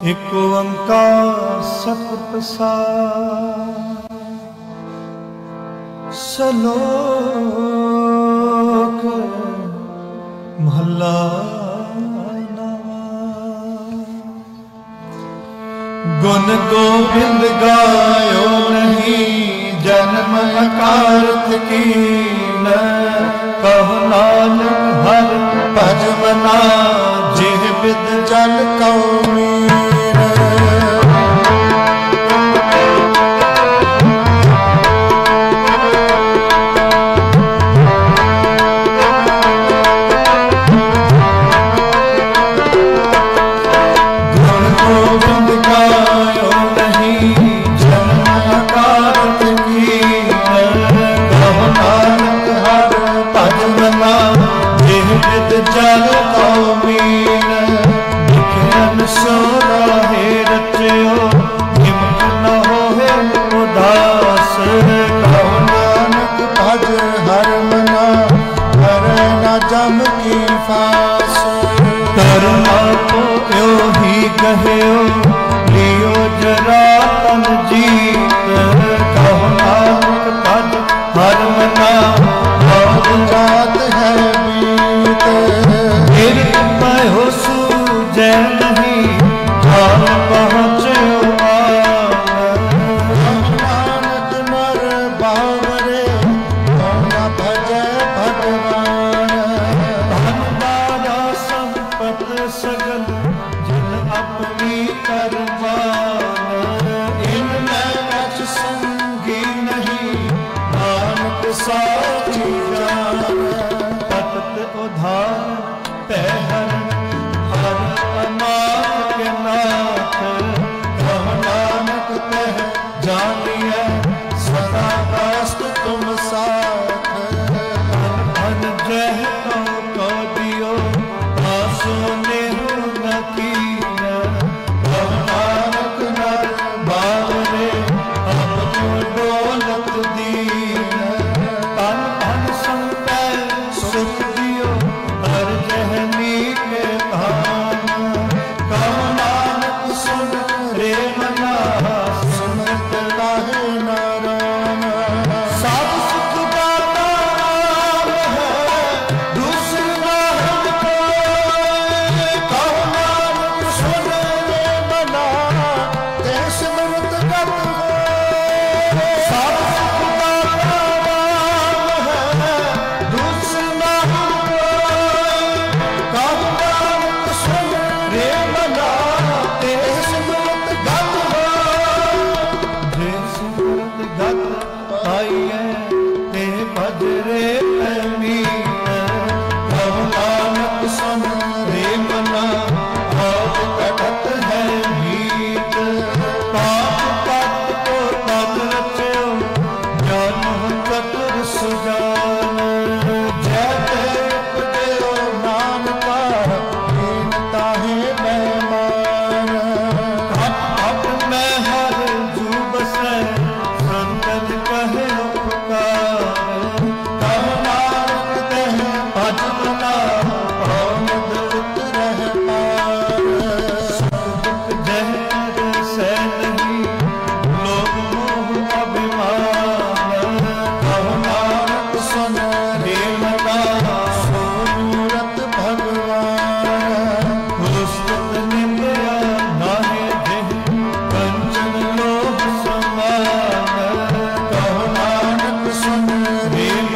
ਇਕ ਓੰਕਾਰ ਸਤਿ ਸਲੋਕ ਮਹਲਾ ਗੁਣ ਗੋਬਿੰਦ ਗਾਇਓ ਨਹੀਂ, ਜਨਮ ਅਕਾਰਥ ਕੀਨ। ਕਹੁ ਨਾਨਕ ਹਰ ਭਜ ਜਿਹ ਬਿਦ ਜਲ ਕਉ ਲਿਖਿਆਨ ਸੋਰਾ ਹੈ ਰਚਿਓ ਨਿਮਕ ਨ ਹੋਏ ਉਦਾਸ ਕਹੁ ਨਾਨਕ ਭਜ ਹਰ ਮਨਾ ਹਰ ਨਾ ਜਮ ਕੀ ਫਾਸ। ਕਰਮਾ ਕੋ ਇਉ ਹੀ ਕਹਿਓ ਲਿਓ ਜਰਾ ਭਗਵਾਨ ਧਨ ਦਾਦਾ ਸੰਪਤ ਸਗਲ ਜਿਨ ਆਪਣੀ ਕਰਵਾ